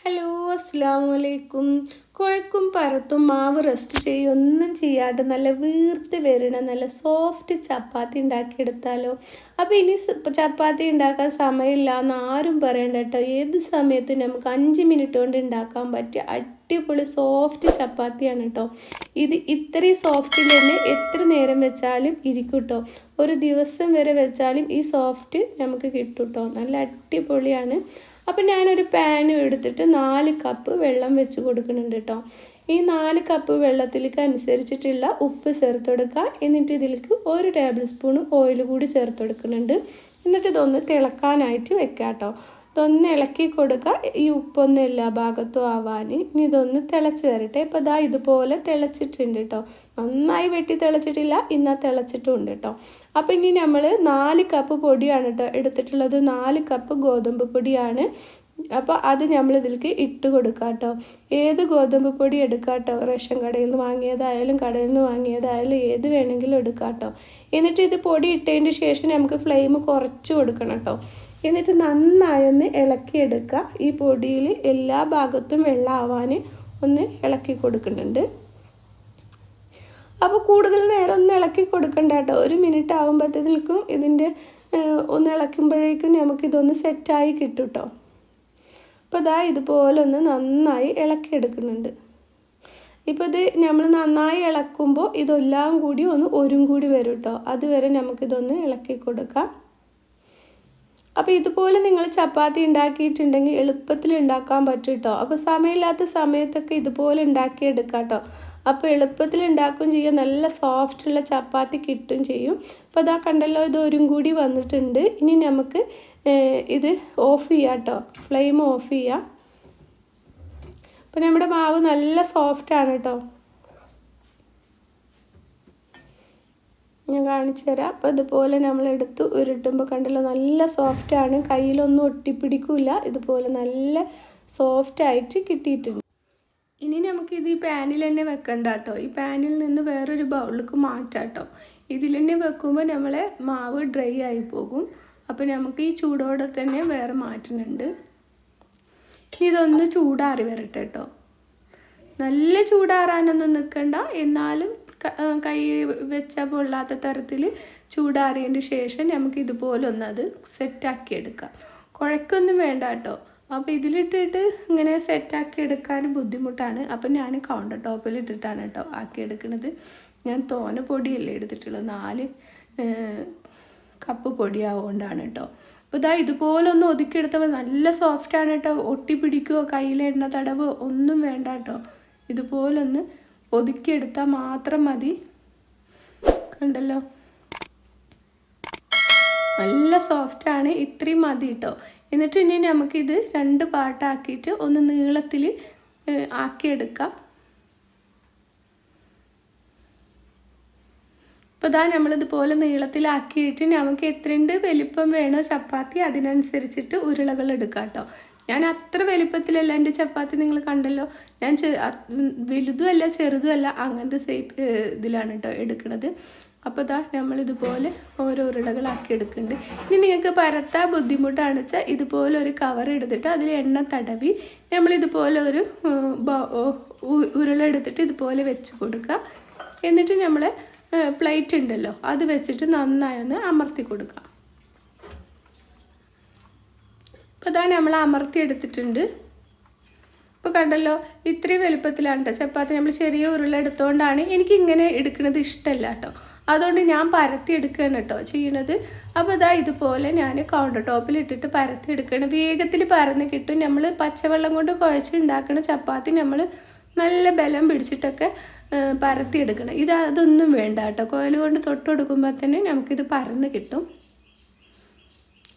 Hello അസ്സാം വലൈക്കും കുഴക്കും പറത്തും മാവ് റെസ്റ്റ് ചെയ്യും ഒന്നും ചെയ്യാണ്ട് നല്ല വീർത്ത് വരണം നല്ല സോഫ്റ്റ് ചപ്പാത്തി ഉണ്ടാക്കിയെടുത്താലോ. അപ്പോൾ ഇനി ചപ്പാത്തി ഉണ്ടാക്കാൻ സമയമില്ല എന്ന് ആരും പറയണ്ട കേട്ടോ. ഏത് സമയത്തും നമുക്ക് അഞ്ച് മിനിറ്റ് കൊണ്ട് ഉണ്ടാക്കാൻ പറ്റിയ അടിപൊളി സോഫ്റ്റ് ചപ്പാത്തിയാണ് കേട്ടോ. ഇത് ഇത്രയും സോഫ്റ്റിൽ തന്നെ എത്ര നേരം വെച്ചാലും ഇരിക്കും കേട്ടോ. ഒരു ദിവസം വരെ വെച്ചാലും ഈ സോഫ്റ്റ് നമുക്ക് കിട്ടും കേട്ടോ. നല്ല അടിപൊളിയാണ്. അപ്പം ഞാനൊരു പാനും എടുത്തിട്ട് നാല് കപ്പ് വെള്ളം വെച്ച് കൊടുക്കുന്നുണ്ട് കേട്ടോ. ഈ നാല് കപ്പ് വെള്ളത്തിലേക്ക് അനുസരിച്ചിട്ടുള്ള ഉപ്പ് ചേർത്ത് കൊടുക്കുക എന്നിട്ട് ഇതിലേക്ക് ഒരു ടേബിൾ സ്പൂൺ ഓയിൽ കൂടി ചേർത്ത് കൊടുക്കുന്നുണ്ട് എന്നിട്ട് ഇതൊന്ന് തിളക്കാനായിട്ട് വെക്കുക കേട്ടോ ഇതൊന്ന് ഇളക്കി കൊടുക്കുക ഈ ഉപ്പൊന്നും എല്ലാ ഭാഗത്തും ആവാൻ. ഇനി ഇതൊന്ന് തിളച്ച് വരട്ടെ. ഇപ്പോൾ ഇതാ ഇതുപോലെ തിളച്ചിട്ടുണ്ട് കേട്ടോ നന്നായി വെട്ടി തിളച്ചിട്ടില്ല ഇന്നാ തിളച്ചിട്ടുണ്ട് കേട്ടോ അപ്പോൾ ഇനി നമ്മൾ നാല് കപ്പ് പൊടിയാണ് കേട്ടോ എടുത്തിട്ടുള്ളത്. നാല് കപ്പ് ഗോതമ്പ് പൊടിയാണ്. അപ്പോൾ അത് നമ്മൾ ഇതിലേക്ക് ഇട്ട് കൊടുക്കുക കേട്ടോ ഏത് ഗോതമ്പ് പൊടി എടുക്കുക കേട്ടോ റേഷൻ കടയിൽ നിന്ന് വാങ്ങിയതായാലും കടയിൽ നിന്ന് വാങ്ങിയതായാലും ഏത് വേണമെങ്കിലും എടുക്കുക കേട്ടോ എന്നിട്ട് ഇത് പൊടി ഇട്ടതിന് ശേഷം നമുക്ക് ഫ്ലെയിം കുറച്ച് കൊടുക്കണം കേട്ടോ. എന്നിട്ട് നന്നായി ഒന്ന് ഇളക്കിയെടുക്കുക. ഈ പൊടിയിൽ എല്ലാ ഭാഗത്തും വെള്ളമാവാൻ ഒന്ന് ഇളക്കി കൊടുക്കുന്നുണ്ട്. അപ്പോൾ കൂടുതൽ നേരം ഒന്ന് ഇളക്കി കൊടുക്കണ്ട കേട്ടോ. ഒരു മിനിറ്റ് ആകുമ്പോഴത്തേക്കും ഇതിന്റെ ഒന്ന് ഇളക്കുമ്പോഴേക്കും നമുക്കിതൊന്ന് സെറ്റായി കിട്ടും കേട്ടോ. അപ്പോൾ ഇതാ ഇതുപോലെ ഒന്ന് നന്നായി ഇളക്കിയെടുക്കുന്നുണ്ട്. ഇപ്പോൾ ഇത് നമ്മൾ നന്നായി ഇളക്കുമ്പോൾ ഇതെല്ലാം കൂടി ഒന്ന് ഒരും കൂടി വരും കേട്ടോ അതുവരെ നമുക്കിതൊന്ന് ഇളക്കി കൊടുക്കാം അപ്പോൾ ഇതുപോലെ നിങ്ങൾ ചപ്പാത്തി ഉണ്ടാക്കിയിട്ടുണ്ടെങ്കിൽ എളുപ്പത്തിൽ ഉണ്ടാക്കാൻ പറ്റും കേട്ടോ അപ്പോൾ സമയമില്ലാത്ത സമയത്തൊക്കെ ഇതുപോലെ ഉണ്ടാക്കിയെടുക്കാം കേട്ടോ അപ്പോൾ എളുപ്പത്തിൽ ഉണ്ടാക്കുകയും ചെയ്യും. നല്ല സോഫ്റ്റ് ഉള്ള ചപ്പാത്തി കിട്ടും ചെയ്യും. അപ്പോൾ അതാ കണ്ടല്ലോ ഇത് ഒരു കൂടി വന്നിട്ടുണ്ട്. ഇനി നമുക്ക് ഇത് ഓഫ് ചെയ്യാം കേട്ടോ ഫ്ലെയിം ഓഫ് ചെയ്യാം. അപ്പോൾ നമ്മുടെ മാവ് നല്ല സോഫ്റ്റ് ആണ് കേട്ടോ ഞാൻ കാണിച്ചു തരാം. അപ്പോൾ ഇതുപോലെ നമ്മൾ എടുത്ത് ഉരുട്ടുമ്പോൾ കണ്ടല്ലോ നല്ല സോഫ്റ്റാണ് കയ്യിലൊന്നും ഒട്ടിപ്പിടിക്കില്ല ഇതുപോലെ നല്ല സോഫ്റ്റായിട്ട് കിട്ടിയിട്ടുണ്ട്. ഇനി നമുക്കിത് ഈ പാനിൽ തന്നെ വെക്കണ്ട കേട്ടോ. ഈ പാനിൽ നിന്ന് വേറൊരു ബൗളിലേക്ക് മാറ്റാം കേട്ടോ. ഇതിൽ തന്നെ വെക്കുമ്പോൾ നമ്മളെ മാവ് ഡ്രൈ ആയി പോകും. അപ്പോൾ നമുക്ക് ഈ ചൂടോടെ തന്നെ വേറെ മാറ്റുന്നുണ്ട്. ഇനി ഇതൊന്ന് ചൂടാറി വരട്ടെ കേട്ടോ. നല്ല ചൂടാറാനൊന്നും നിൽക്കണ്ട എന്നാലും ക- വെച്ചാൽ പൊള്ളാത്ത തരത്തിൽ ചൂടാറിയതിന് ശേഷം നമുക്ക് ഇതുപോലെ ഒന്ന് അത് സെറ്റാക്കി എടുക്കാം കുഴക്കൊന്നും വേണ്ട കേട്ടോ. അപ്പോൾ ഇതിലിട്ടിട്ട് ഇങ്ങനെ സെറ്റാക്കി എടുക്കാൻ ബുദ്ധിമുട്ടാണ്. അപ്പം ഞാൻ കൗണ്ടർ ടോപ്പിൽ ഇട്ടിട്ടാണ് കേട്ടോ ആക്കി എടുക്കുന്നത് ഞാൻ തോന പൊടിയല്ലേ എടുത്തിട്ടുള്ളത് നാല് കപ്പ് പൊടിയാവുകൊണ്ടാണ് കേട്ടോ. അപ്പോൾ ഇതാ ഇതുപോലെ ഒന്ന് ഒതുക്കിയെടുത്തപ്പോൾ നല്ല സോഫ്റ്റാണ് കേട്ടോ. ഒട്ടി പിടിക്കുകയോ എണ്ണ തടവോ ഒന്നും വേണ്ട കേട്ടോ. ഇതുപോലൊന്ന് ഒതുക്കിയെടുത്താൽ മാത്രം മതി. കണ്ടല്ലോ? നല്ല സോഫ്റ്റാണ് ഇത്രയും മതി കേട്ടോ എന്നിട്ട് ഇനി നമുക്കിത് രണ്ട് പാട്ടാക്കിയിട്ട് ഒന്ന് നീളത്തിൽ ആക്കിയെടുക്കാം. ഇപ്പോൾ ഇതാ നമ്മളിതുപോലെ നീളത്തിലാക്കിയിട്ട് നമുക്ക് എത്രയുണ്ട് വലിപ്പം വേണോ ചപ്പാത്തി അതിനനുസരിച്ചിട്ട് ഉരുളകൾ എടുക്കാം കേട്ടോ ഞാൻ അത്ര വലിപ്പത്തിലല്ല എന്റെ ചപ്പാത്തി നിങ്ങൾ കണ്ടല്ലോ. ഞാൻ വലുതുമല്ല ചെറുതുമല്ല അങ്ങനത്തെ സേപ്പ് ഇതിലാണ് കേട്ടോ എടുക്കുന്നത് അപ്പോൾ ഇതാ നമ്മളിതുപോലെ ഓരോ ഉരുളകളാക്കി എടുക്കുന്നുണ്ട്. ഇനി നിങ്ങൾക്ക് പരത്താൻ ബുദ്ധിമുട്ടാണെന്ന് വെച്ചാൽ ഇതുപോലെ ഒരു കവർ എടുത്തിട്ട് അതിൽ എണ്ണ തടവി നമ്മളിതുപോലെ ഒരു ഉരുള എടുത്തിട്ട് ഇതുപോലെ വെച്ച് കൊടുക്കുക. എന്നിട്ട് നമ്മൾ പ്ലേറ്റ് ഉണ്ടല്ലോ അത് വെച്ചിട്ട് നന്നായി ഒന്ന് അമർത്തി കൊടുക്കുക. അപ്പോൾ ഇതാ നമ്മൾ അമർത്തി എടുത്തിട്ടുണ്ട്. ഇപ്പോൾ കണ്ടല്ലോ ഇത്രയും വലുപ്പത്തിലാണ് കേട്ടോ ചപ്പാത്തി നമ്മൾ ചെറിയ ഉരുള എടുത്തുകൊണ്ടാണ് എനിക്ക് ഇങ്ങനെ എടുക്കുന്നത് ഇഷ്ടമല്ല കേട്ടോ അതുകൊണ്ട് ഞാൻ പരത്തി എടുക്കുകയാണ് കേട്ടോ ചെയ്യണത്. അപ്പോൾ ഇതാ ഇതുപോലെ ഞാൻ കൗണ്ടർ ടോപ്പിൽ ഇട്ടിട്ട് പരത്തി എടുക്കണം. വേഗത്തിൽ പരന്ന് കിട്ടും. നമ്മൾ പച്ചവെള്ളം കൊണ്ട് കുഴച്ചുണ്ടാക്കുന്ന ചപ്പാത്തി നമ്മൾ നല്ല ബലം പിടിച്ചിട്ടൊക്കെ പരത്തി എടുക്കണം. ഇത് അതൊന്നും വേണ്ട കേട്ടോ കോയിൽ കൊണ്ട് തൊട്ട് കൊടുക്കുമ്പോൾ തന്നെ നമുക്കിത് പരന്ന് കിട്ടും.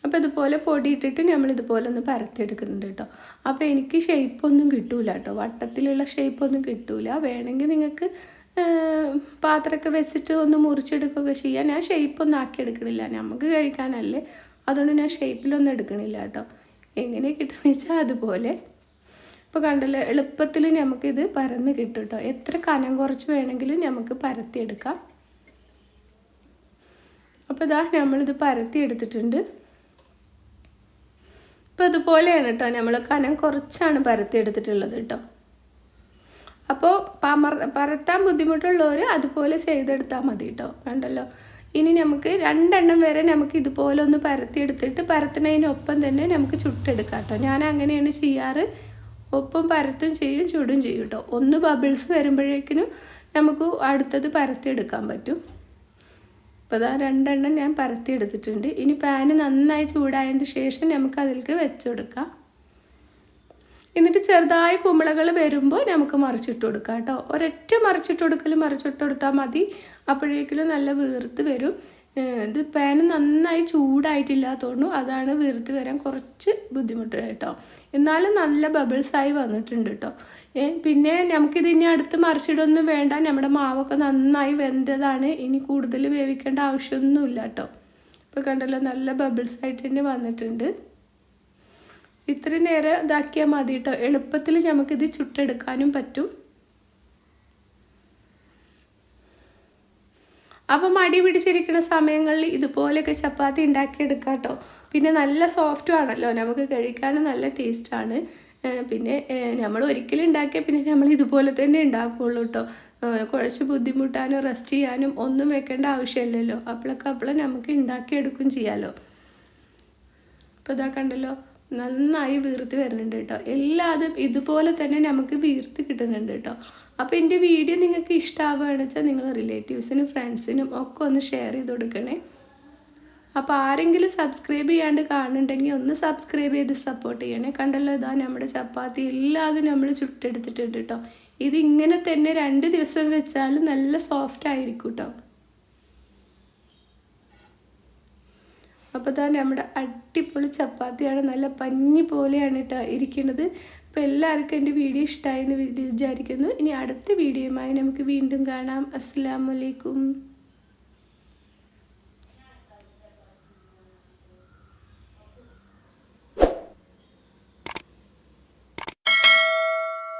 അപ്പോൾ ഇതുപോലെ പൊടി ഇട്ടിട്ട് നമ്മൾ ഇതുപോലെ ഒന്ന് പരത്തിയെടുക്കുന്നുണ്ട് കേട്ടോ. അപ്പോൾ എനിക്ക് ഷേപ്പൊന്നും കിട്ടൂല കേട്ടോ. വട്ടത്തിലുള്ള ഷേപ്പൊന്നും കിട്ടൂല. വേണമെങ്കിൽ നിങ്ങൾക്ക് പാത്രമൊക്കെ വെച്ചിട്ട് ഒന്ന് മുറിച്ചെടുക്കുകയൊക്കെ ചെയ്യാം. ഞാൻ ഷേപ്പൊന്നും ആക്കി എടുക്കണില്ല നമുക്ക് കഴിക്കാനല്ലേ. അതുകൊണ്ട് ഞാൻ ഷേപ്പിലൊന്നും എടുക്കണില്ല കേട്ടോ. എങ്ങനെ കിട്ടുമെന്ന് വെച്ചാൽ അതുപോലെ. ഇപ്പോൾ കണ്ടല്ലോ എളുപ്പത്തിൽ നമുക്കിത് പരന്ന് കിട്ടും കേട്ടോ. എത്ര കനം കുറച്ച് വേണമെങ്കിലും നമുക്ക് പരത്തിയെടുക്കാം. അപ്പോൾ ഇതാ നമ്മളിത് പരത്തി എടുത്തിട്ടുണ്ട് അപ്പോൾ ഇതുപോലെയാണ് കേട്ടോ നമ്മൾ കനം കുറച്ചാണ് പരത്തിയെടുത്തിട്ടുള്ളത് കേട്ടോ അപ്പോൾ പമർ പരത്താൻ ബുദ്ധിമുട്ടുള്ളവർ അതുപോലെ ചെയ്തെടുത്താൽ മതി കേട്ടോ കണ്ടല്ലോ? ഇനി നമുക്ക് രണ്ടെണ്ണം വരെ നമുക്ക് ഇതുപോലെ ഒന്ന് പരത്തിയെടുത്തിട്ട് പരത്തുന്നതിനൊപ്പം തന്നെ നമുക്ക് ചുട്ടെടുക്കാം കേട്ടോ ഞാൻ അങ്ങനെയാണ് ചെയ്യാറ്. ഒപ്പം പരത്തും ചെയ്യും ചുടും ചെയ്യും കേട്ടോ ഒന്ന് ബബിൾസ് വരുമ്പോഴേക്കിനും നമുക്ക് അടുത്തത് പരത്തിയെടുക്കാൻ പറ്റും. അപ്പോൾ അതാ രണ്ടെണ്ണം ഞാൻ പരത്തി എടുത്തിട്ടുണ്ട്. ഇനി പാന് നന്നായി ചൂടായതിന് ശേഷം നമുക്ക് അതിലേക്ക് വെച്ചെടുക്കാം എന്നിട്ട് ചെറുതായി കുമ്പളകൾ വരുമ്പോൾ നമുക്ക് മറിച്ചിട്ട് കൊടുക്കാം കേട്ടോ. ഒരൊറ്റ മറിച്ചിട്ട് കൊടുക്കൽ മറിച്ചിട്ട് കൊടുത്താൽ മതി. അപ്പോഴേക്കും നല്ല വീർത്ത് വരും. ഇത് പാന് നന്നായി ചൂടായിട്ടില്ലാത്തതുകൊണ്ടും അതാണ് വീർത്ത് വരാൻ കുറച്ച് ബുദ്ധിമുട്ട് കേട്ടോ. എന്നാലും നല്ല ബബിൾസായി വന്നിട്ടുണ്ട് കേട്ടോ. പിന്നെ നമുക്കിത് ഇനി അടുത്ത് മറിച്ചിടൊന്നും വേണ്ട. നമ്മുടെ മാവൊക്കെ നന്നായി വെന്തതാണ്. ഇനി കൂടുതൽ വേവിക്കേണ്ട ആവശ്യമൊന്നുമില്ല കേട്ടോ. ഇപ്പോൾ കണ്ടല്ലോ നല്ല ബബിൾസ് ആയിട്ട് തന്നെ വന്നിട്ടുണ്ട്. ഇത്രയും നേരം ഇതാക്കിയാൽ മതി കേട്ടോ. എളുപ്പത്തിൽ നമുക്കിത് ചുട്ടെടുക്കാനും പറ്റും. അപ്പം മടി പിടിച്ചിരിക്കുന്ന സമയങ്ങളിൽ ഇതുപോലെയൊക്കെ ചപ്പാത്തി ഉണ്ടാക്കിയെടുക്കാം കേട്ടോ പിന്നെ നല്ല സോഫ്റ്റും ആണല്ലോ. നമുക്ക് കഴിക്കാനും നല്ല ടേസ്റ്റാണ് പിന്നെ നമ്മൾ ഒരിക്കലും ഉണ്ടാക്കിയാൽ പിന്നെ നമ്മൾ ഇതുപോലെ തന്നെ ഉണ്ടാക്കുകയുള്ളൂ കേട്ടോ കുഴച്ച് ബുദ്ധിമുട്ടാനും റെസ്റ്റ് ചെയ്യാനും ഒന്നും വെക്കേണ്ട ആവശ്യമില്ലല്ലോ. അപ്പോഴൊക്കെ അപ്പോഴും നമുക്ക് ഉണ്ടാക്കിയെടുക്കും ചെയ്യാമല്ലോ ഇപ്പോൾ ഇതാ കണ്ടല്ലോ നന്നായി വീർത്ത് വരുന്നുണ്ട് കേട്ടോ എല്ലാതും ഇതുപോലെ തന്നെ നമുക്ക് വീർത്ത് കിട്ടുന്നുണ്ട് കേട്ടോ അപ്പോൾ എന്റെ വീഡിയോ നിങ്ങൾക്ക് ഇഷ്ടമാവുകയാണെന്ന് വെച്ചാൽ നിങ്ങൾ റിലേറ്റീവ്സിനും ഫ്രണ്ട്സിനും ഒക്കെ ഒന്ന് ഷെയർ ചെയ്ത് കൊടുക്കണേ. അപ്പോൾ ആരെങ്കിലും സബ്സ്ക്രൈബ് ചെയ്യാണ്ട് കാണുന്നുണ്ടെങ്കിൽ ഒന്ന് സബ്സ്ക്രൈബ് ചെയ്ത് സപ്പോർട്ട് ചെയ്യണേ. കണ്ടല്ലോ ഇതാ നമ്മുടെ ചപ്പാത്തി എല്ലാതും നമ്മൾ ചുട്ടെടുത്തിട്ടുണ്ട് കേട്ടോ ഇത് ഇങ്ങനെ തന്നെ രണ്ട് ദിവസം വെച്ചാൽ നല്ല സോഫ്റ്റ് ആയിരിക്കും കേട്ടോ അപ്പോൾ ഇതാ നമ്മുടെ അടിപൊളി ചപ്പാത്തിയാണ്. നല്ല പഞ്ഞി പോലെയാണ് കേട്ടോ ഇരിക്കുന്നത്. അപ്പോൾ എല്ലാവർക്കും എന്റെ വീഡിയോ ഇഷ്ടമായി എന്ന് വിചാരിക്കുന്നു. ഇനി അടുത്ത വീഡിയോയുമായി നമുക്ക് വീണ്ടും കാണാം. അസ്സാം വലൈക്കും